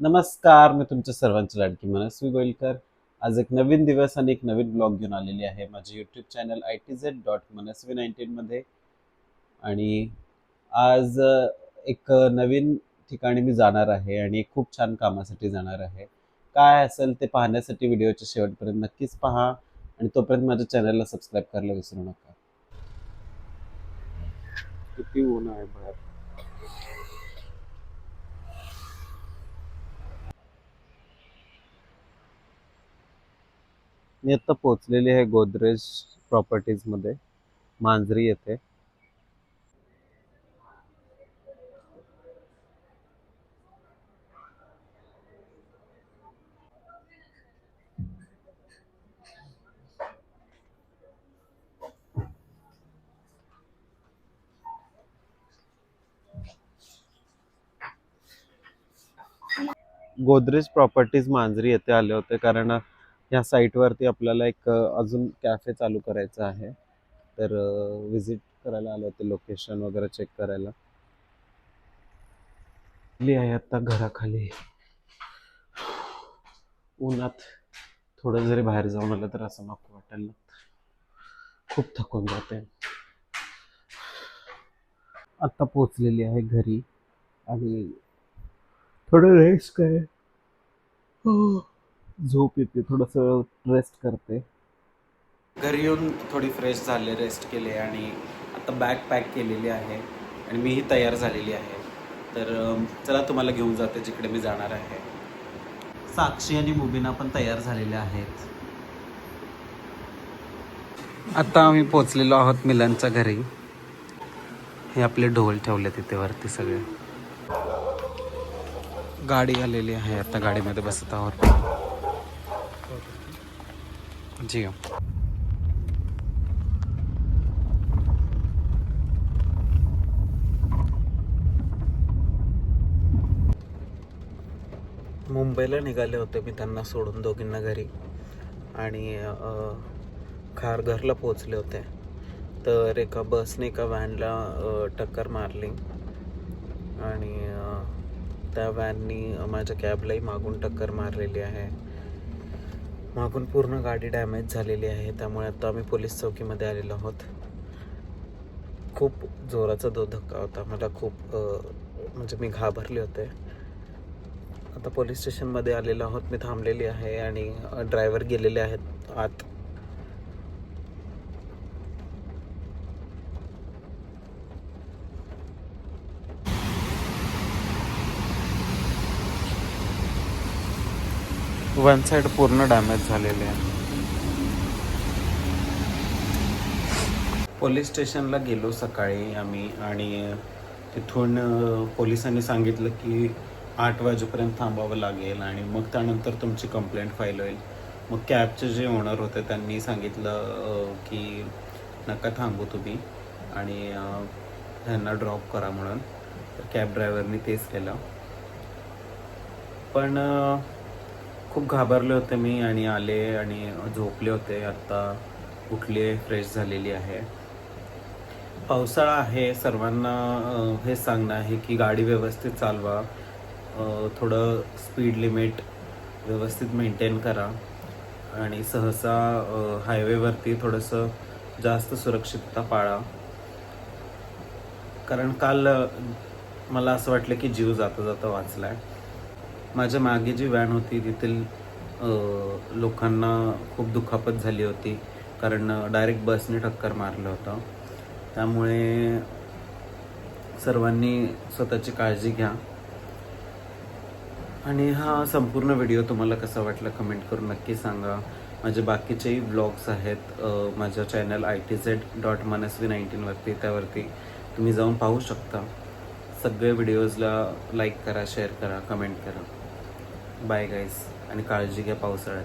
नमस्कार मी तुमच्या सर्वांची लाडकी मनस्वी गोईलकर आज एक नवीन दिवस आणि एक नवीन ब्लॉग घेऊन आलेली आहे माझे YouTube channel I T Z dot Manasvi नाईन्टीनमध्ये आणि आज एक नवीन ठिकाणी मी जाणार आहे आणि खूप छान कामासाठी जाणार आहे. काय असेल ते पाहण्यासाठी व्हिडिओच्या शेवटपर्यंत नक्कीच पहा आणि तोपर्यंत माझ्या चॅनलला सबस्क्राईब करायला विसरू नका. किती ऊन आहे बाहेर. मी आता पोहोचलेली आहे गोदरेज प्रॉपर्टीजमध्ये मांजरी येथे. गोदरेज प्रॉपर्टीज मांजरी येथे आले होते कारण या साईटवरती आपल्याला एक अजून कॅफे चालू करायचं आहे. तर विजिट करायला आलं होते लोकेशन वगैरे चेक करायला. आहे आता घराखाली. उन्हात थोडं जरी बाहेर जाऊन आलं तर असं नको वाटायला खूप थकून जाते. आत्ता पोचलेली आहे घरी आणि थोडं रेस्ट काय हो. झोप येते थोडंसं रेस्ट करते. घरी येऊन थोडी फ्रेश झाले रेस्ट केले आणि आता बॅग पॅक केलेली आहे आणि मीही तयार झालेली आहे. तर चला तुम्हाला घेऊन जाते जिकडे मी जाणार आहे. साक्षी आणि मुबीना पण तयार झालेल्या आहेत. आता आम्ही पोचलेलो आहोत मिलनच्या घरी. हे आपले ढोल ठेवले तिथे वरती सगळे. गाडी आलेली आहे आता गाडीमध्ये बसत आहोत. जिओ मुंबईला निघाले होते मी त्यांना सोडून दोघींना घरी. आणि खारघरला पोचले होते. तर एका बसने एका व्हॅनला टक्कर मारली. आणि त्या व्हॅननी माझ्या कॅबलाही मागून टक्कर मारलेली आहे. मागून पूर्ण गाडी डॅमेज झालेली आहे त्यामुळे आता आम्ही पोलीस चौकीमध्ये आलेलो आहोत. खूप जोराचा दो धक्का होता मला खूप म्हणजे मी घाबरले होते. आता पोलीस स्टेशनमध्ये आलेलो आहोत मी थांबलेली आहे आणि ड्रायव्हर गेलेले आहेत आत. वन साईड पूर्ण डॅमेज झालेले आहे. पोलीस स्टेशनला गेलो सकाळी आम्ही आणि तिथून पोलिसांनी सांगितलं की आठ वाजेपर्यंत थांबावं लागेल आणि मग त्यानंतर तुमची कंप्लेंट फाईल होईल. मग कॅबचे जे ओनर होते त्यांनी सांगितलं की नका थांबू तुम्ही आणि त्यांना ड्रॉप करा म्हणून. तर कॅब ड्रायव्हरनी तेच केलं. पण खूप घाबरले होते मी आणि आले आणि झोपले होते. आत्ता उठले फ्रेश झालेली आहे. पावसाळा आहे. सर्वांना हे सांगणं आहे की गाडी व्यवस्थित चालवा. थोडं स्पीड लिमिट व्यवस्थित मेंटेन करा. आणि सहसा हायवेवरती थोडंसं जास्त सुरक्षितता पाळा. कारण काल मला असं वाटलं की जीव जाता जाता वाचला आहे माझ्या मागे जी व्हॅन होती तेथील लोकांना खूप दुखापत झाली होती. कारण डायरेक्ट बसने टक्कर मारलं होतं. त्यामुळे सर्वांनी स्वतःची काळजी घ्या. आणि हा संपूर्ण व्हिडिओ तुम्हाला कसा वाटला कमेंट करून नक्की सांगा. माझे बाकीचेही ब्लॉग्स आहेत माझ्या channel I T Z dot Manasvi नाईन्टीनवरती त्यावरती तुम्ही जाऊन पाहू शकता. सगळे व्हिडिओजला लाईक करा शेअर करा कमेंट करा. बाय गाईज आणि काळजी घ्या पावसाळ्यात.